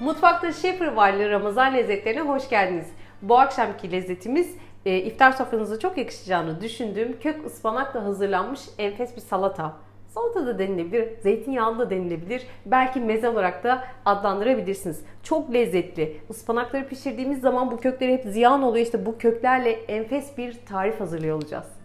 Mutfakta Şefir Varlı Ramazan lezzetlerine hoş geldiniz. Bu akşamki lezzetimiz e, iftar sofranıza çok yakışacağını düşündüğüm kök ıspanakla hazırlanmış enfes bir salata. Salata da denilebilir, zeytinyağlı da denilebilir, belki meze olarak da adlandırabilirsiniz. Çok lezzetli. Ispanakları pişirdiğimiz zaman bu kökleri hep ziyan oluyor. İşte bu köklerle enfes bir tarif hazırlıyor olacağız.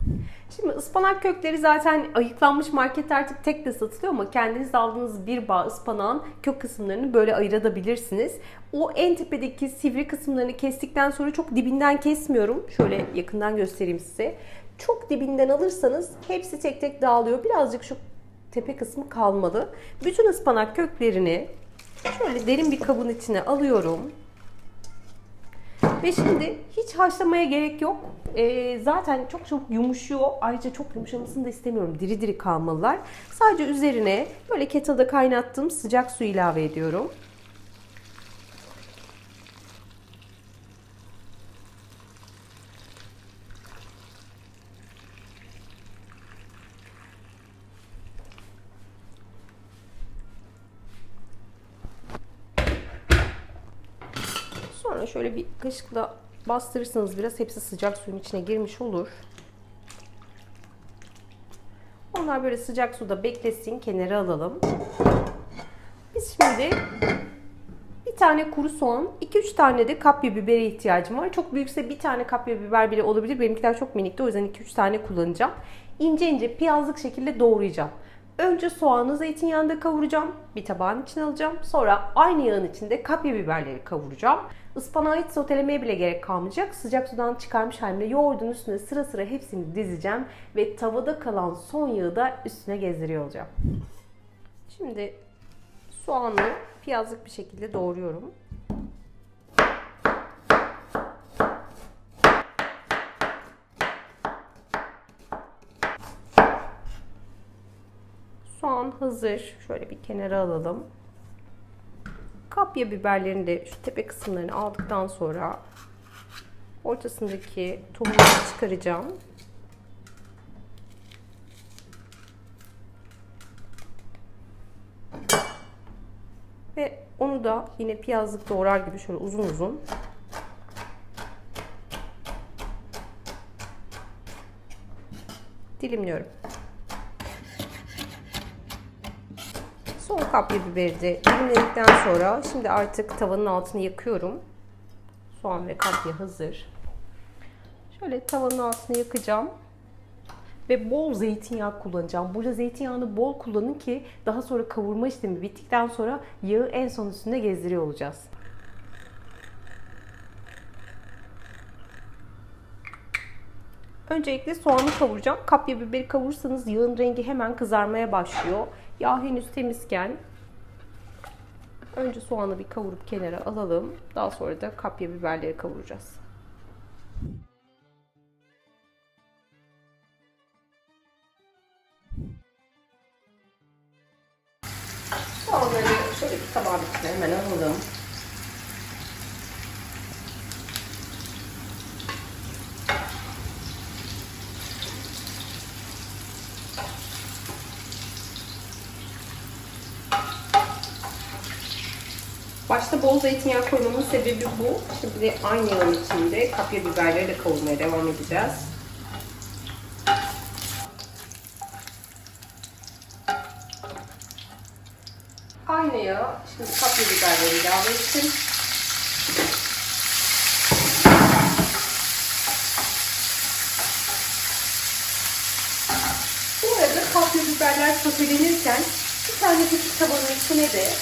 Şimdi ıspanak kökleri zaten ayıklanmış markette artık tek de satılıyor ama kendiniz aldığınız bir bağ ıspanağın kök kısımlarını böyle ayırabilirsiniz. O en tepedeki sivri kısımlarını kestikten sonra çok dibinden kesmiyorum. Şöyle yakından göstereyim size. Çok dibinden alırsanız hepsi tek tek dağılıyor. Birazcık şu tepe kısmı kalmalı. Bütün ıspanak köklerini şöyle derin bir kabın içine alıyorum. Ve şimdi hiç haşlamaya gerek yok. Ee, zaten çok çabuk yumuşuyor. Ayrıca çok yumuşamasını da istemiyorum. Diri diri kalmalılar. Sadece üzerine böyle kettle'da kaynattığım sıcak su ilave ediyorum. Sonra şöyle bir kaşıkla bastırırsanız biraz hepsi sıcak suyun içine girmiş olur. Onlar böyle sıcak suda beklesin, kenara alalım. Biz şimdi bir tane kuru soğan, 2-3 tane de kapya bibere ihtiyacım var. Çok büyükse bir tane kapya biber bile olabilir. Benimkiler çok minikti o yüzden 2-3 tane kullanacağım. İnce ince piyazlık şekilde doğrayacağım. Önce soğanı zeytinyağında kavuracağım. Bir tabağın içine alacağım. Sonra aynı yağın içinde kapya biberleri kavuracağım. Ispanağı hiç sotelemeye bile gerek kalmayacak. Sıcak sudan çıkarmış halimle yoğurdun üstüne sıra sıra hepsini dizeceğim. Ve tavada kalan son yağı da üstüne gezdiriyor olacağım. Şimdi soğanı piyazlık bir şekilde doğruyorum. Soğan hazır. Şöyle bir kenara alalım. Kapya biberlerini de şu tepe kısımlarını aldıktan sonra ortasındaki tohumları çıkaracağım. Ve onu da yine piyazlık doğrar gibi şöyle uzun uzun dilimliyorum. Son kapya biberi de dilimledikten sonra şimdi artık tavanın altını yakıyorum. Soğan ve kapya hazır. Şöyle tavanın altını yakacağım. Ve bol zeytinyağı kullanacağım. Burada zeytinyağını bol kullanın ki daha sonra kavurma işlemi bittikten sonra yağı en son üstünde gezdiriyor olacağız. Öncelikle soğanı kavuracağım. Kapya biberi kavurursanız yağın rengi hemen kızarmaya başlıyor. Yağ henüz temizken önce soğanı bir kavurup kenara alalım. Daha sonra da kapya biberleri kavuracağız. Soğanları şöyle bir tabağın içine hemen alalım. Başta bol zeytinyağı koymamın sebebi bu. Şimdi aynı yağın içinde kapya biberleri de kavurmaya devam edeceğiz. Aynı yağa şimdi kapya biberleri ilave ettim. Bu arada kapya biberler sotelenirken bir tane küçük tabanın içine de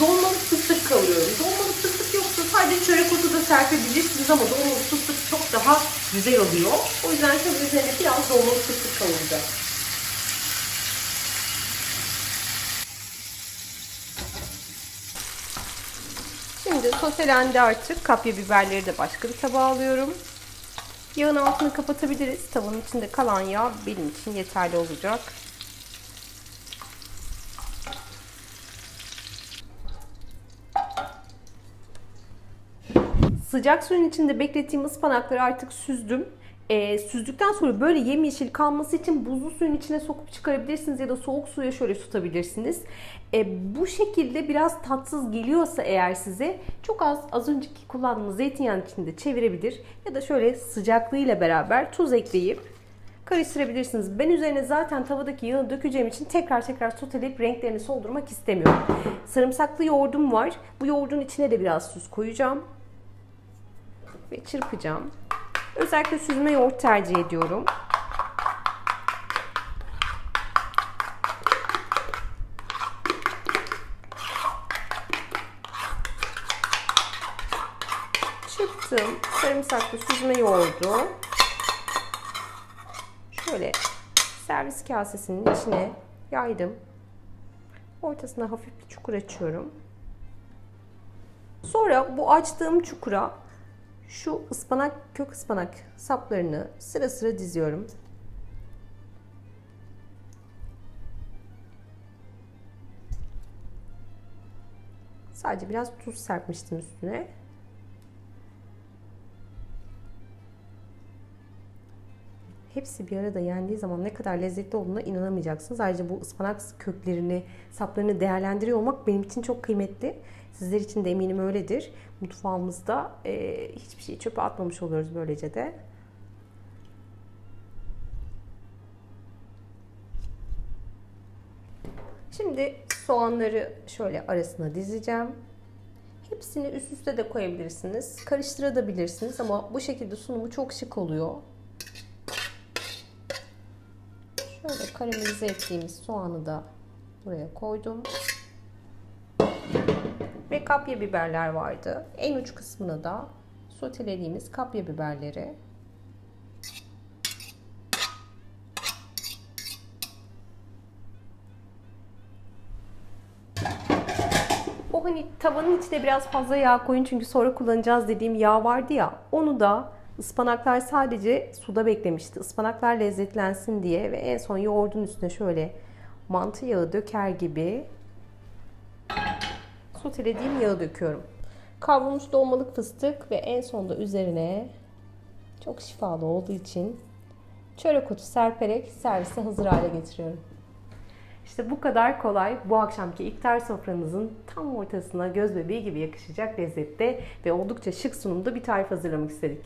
Dolmalık fıstık kavuruyorum. Dolmalık fıstık yoksa sadece çörek otu da serpebilirsiniz ama dolmalık fıstık çok daha güzel oluyor. O yüzden şöyle üzerine biraz dolmalık fıstık kavuracağım. Şimdi soselendi artık. Kapya biberleri de başka bir tabağa alıyorum. Yağın altını kapatabiliriz. Tavanın içinde kalan yağ benim için yeterli olacak. Sıcak suyun içinde beklettiğim ıspanakları artık süzdüm. E, süzdükten sonra böyle yemyeşil kalması için buzlu suyun içine sokup çıkarabilirsiniz ya da soğuk suya şöyle tutabilirsiniz. E, bu şekilde biraz tatsız geliyorsa eğer size çok az az önceki kullandığımız zeytinyağının içinde çevirebilir ya da şöyle sıcaklığıyla beraber tuz ekleyip karıştırabilirsiniz. Ben üzerine zaten tavadaki yağı dökeceğim için tekrar tekrar soteleyip renklerini soldurmak istemiyorum. Sarımsaklı yoğurdum var. Bu yoğurdun içine de biraz tuz koyacağım. Ve çırpacağım. Özellikle süzme yoğurt tercih ediyorum. Çırptım. Sarımsaklı süzme yoğurdu. Şöyle servis kasesinin içine yaydım. Ortasına hafif bir çukur açıyorum. Sonra bu açtığım çukura şu ıspanak, kök ıspanak saplarını sıra sıra diziyorum. Sadece biraz tuz serpmiştim üstüne. Hepsi bir arada yendiği zaman ne kadar lezzetli olduğuna inanamayacaksınız. Ayrıca bu ıspanak köklerini, saplarını değerlendiriyor olmak benim için çok kıymetli. Sizler için de eminim öyledir. Mutfağımızda e, hiçbir şeyi çöpe atmamış oluyoruz böylece de. Şimdi soğanları şöyle arasına dizeceğim. Hepsini üst üste de koyabilirsiniz. Karıştırabilirsiniz ama bu şekilde sunumu çok şık oluyor. Şöyle karamelize ettiğimiz soğanı da buraya koydum. Ve kapya biberler vardı. En uç kısmına da sotelediğimiz kapya biberleri O hani tavanın içine biraz fazla yağ koyun çünkü sonra kullanacağız dediğim yağ vardı ya onu da ıspanaklar sadece suda beklemişti. Ispanaklar lezzetlensin diye ve en son yoğurdun üstüne şöyle mantı yağı döker gibi sotelediğim yağı döküyorum. Kavrulmuş dolmalık fıstık ve en sonda üzerine çok şifalı olduğu için çörek otu serperek servise hazır hale getiriyorum. İşte bu kadar kolay bu akşamki iftar sofranızın tam ortasına göz bebeği gibi yakışacak lezzette ve oldukça şık sunumda bir tarif hazırlamak istedik.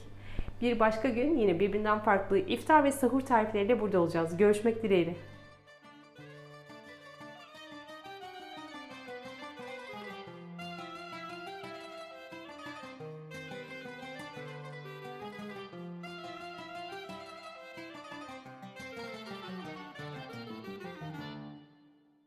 Bir başka gün yine birbirinden farklı iftar ve sahur tarifleriyle burada olacağız. Görüşmek dileğiyle.